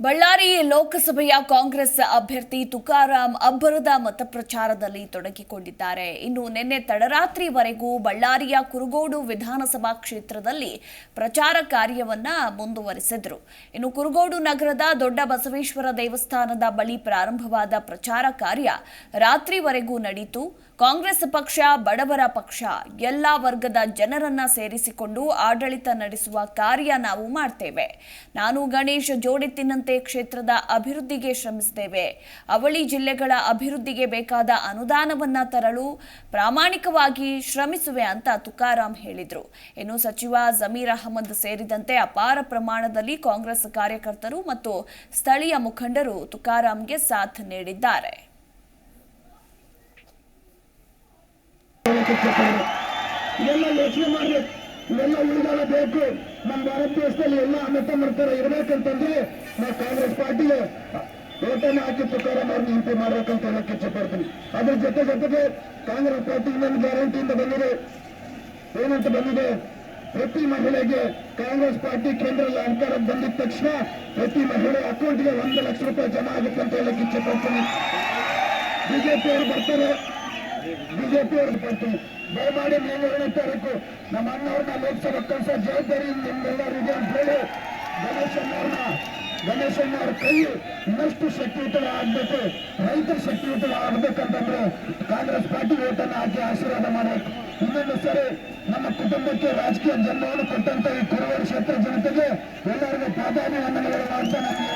ಬಳ್ಳಾರಿ ಲೋಕಸಭೆಯ ಕಾಂಗ್ರೆಸ್ ಅಭ್ಯರ್ಥಿ ತುಕಾರಾಂ ಅಬ್ಬರದ ಮತಪ್ರಚಾರದಲ್ಲಿ ತೊಡಗಿಕೊಂಡಿದ್ದಾರೆ. ಇನ್ನು ನಿನ್ನೆ ತಡರಾತ್ರಿವರೆಗೂ ಬಳ್ಳಾರಿಯ ಕುರುಗೋಡು ವಿಧಾನಸಭಾ ಕ್ಷೇತ್ರದಲ್ಲಿ ಪ್ರಚಾರ ಕಾರ್ಯವನ್ನ ಮುಂದುವರೆಸಿದರು. ಇನ್ನು ಕುರುಗೋಡು ನಗರದ ದೊಡ್ಡ ಬಸವೇಶ್ವರ ದೇವಸ್ಥಾನದ ಬಳಿ ಪ್ರಾರಂಭವಾದ ಪ್ರಚಾರ ಕಾರ್ಯ ರಾತ್ರಿವರೆಗೂ ನಡೆಯಿತು ಕಾಂಗ್ರೆಸ್ ಪಕ್ಷ, ಬಡವರ ಪಕ್ಷ, ಎಲ್ಲ ವರ್ಗದ ಜನರನ್ನ ಸೇರಿಸಿಕೊಂಡು ಆಡಳಿತ ನಡೆಸುವ ಕಾರ್ಯ ನಾವು ಮಾಡ್ತೇವೆ. ನಾನು ಗಣೇಶ್ ಜೋಡೆತ್ತಿನಂತೆ ಕ್ಷೇತ್ರದ ಅಭಿವೃದ್ಧಿಗೆ ಶ್ರಮಿಸುತ್ತೇವೆ ಅವಳಿ ಜಿಲ್ಲೆಗಳ ಅಭಿವೃದ್ಧಿಗೆ ಬೇಕಾದ ಅನುದಾನವನ್ನ ತರಲು ಪ್ರಾಮಾಣಿಕವಾಗಿ ಶ್ರಮಿಸುವೆ ಅಂತ ತುಕಾರಾಂ ಹೇಳಿದರು. ಇನ್ನು ಸಚಿವ ಜಮೀರ್ ಅಹಮದ್ ಸೇರಿದಂತೆ ಅಪಾರ ಪ್ರಮಾಣದಲ್ಲಿ ಕಾಂಗ್ರೆಸ್ ಕಾರ್ಯಕರ್ತರು ಮತ್ತು ಸ್ಥಳೀಯ ಮುಖಂಡರು ತುಕಾರಾಂಗೆ ಸಾಥ್ ನೀಡಿದ್ದಾರೆ. ಇದೆಲ್ಲ ಯೋಚನೆ ಮಾಡ್ಬೇಕು. ಇವೆಲ್ಲ ಉಳಿದಾಗ ಬೇಕು. ನಮ್ಮ ಭಾರತ ದೇಶದಲ್ಲಿ ಎಲ್ಲ ಅನ್ನತ ಮಾಡ್ತಾರೆ ಇರ್ಬೇಕಂತಂದ್ರೆ ನಾವು ಕಾಂಗ್ರೆಸ್ ಪಾರ್ಟಿಗೆ ಓಟನ್ನು ಹಾಕಿ ತುಕಾರಾಮ್ ಅವ್ರನ್ನ ಎಂಪಿ ಮಾಡ್ಬೇಕಂತ ಹೇಳಕ್ಕೆ ಇಚ್ಛೆ ಪಡ್ತೀನಿ ಅದ್ರ ಜೊತೆ ಜೊತೆಗೆ ಕಾಂಗ್ರೆಸ್ ಪಾರ್ಟಿ ನನ್ನ ಗ್ಯಾರಂಟಿಯಿಂದ ಬಂದಿದೆ. ಏನಂತ ಬಂದಿದೆ? ಪ್ರತಿ ಮಹಿಳೆಗೆ ಕಾಂಗ್ರೆಸ್ ಪಾರ್ಟಿ ಕೇಂದ್ರದಲ್ಲಿ ಅಧಿಕಾರ ಬಂದಿದ ತಕ್ಷಣ ಪ್ರತಿ ಮಹಿಳೆ ಅಕೌಂಟ್ಗೆ ಒಂದು ಲಕ್ಷ ರೂಪಾಯಿ ಜಮಾ ಆಗುತ್ತೆ ಅಂತ ಹೇಳಕ್ಕೆ ಇಚ್ಛೆ ಪಡ್ತೀನಿ ಬಿಜೆಪಿ ಅವರು ಬರ್ತಾರೆ. ಬಿಜೆಪಿ ಅವ್ರಿಗೆ ಕೊಟ್ಟು ದಯಮಾಡಿ ನೀವು ತರಕು. ನಮ್ಮ ಅಣ್ಣವ್ರನ್ನ ಲೋಕಸಭಾ ಕಳಿಸೋ ಜವಾಬ್ದಾರಿ ನಿಮ್ಮೆಲ್ಲರಿದೆ ಅಂತ ಹೇಳಿ ಗಣೇಶಣ್ಣವ್ರನ್ನ ಗಣೇಶಣ್ಣವ್ರ ಕೈ ಇನ್ನಷ್ಟು ಶಕ್ತಿಯುತ ಆಗ್ಬೇಕು. ರೈತರ ಶಕ್ತಿಯುತ ಆಗ್ಬೇಕಂತಂದ್ರೆ ಕಾಂಗ್ರೆಸ್ ಪಾರ್ಟಿ ಓಟನ್ನ ಹಾಕಿ ಆಶೀರ್ವಾದ ಮಾಡಬೇಕು ಇನ್ನೊಂದು ಸರಿ ನಮ್ಮ ಕುಟುಂಬಕ್ಕೆ ರಾಜಕೀಯ ಜನ್ಮವನ್ನು ಕೊಟ್ಟಂತ ಈ ಕುರುವರ ಕ್ಷೇತ್ರ ಜನತೆಗೆ ಎಲ್ಲರಿಗೂ ಪ್ರಾಧಾನ್ಯವನ್ನು ಮಾಡ್ತಾ ನಾನು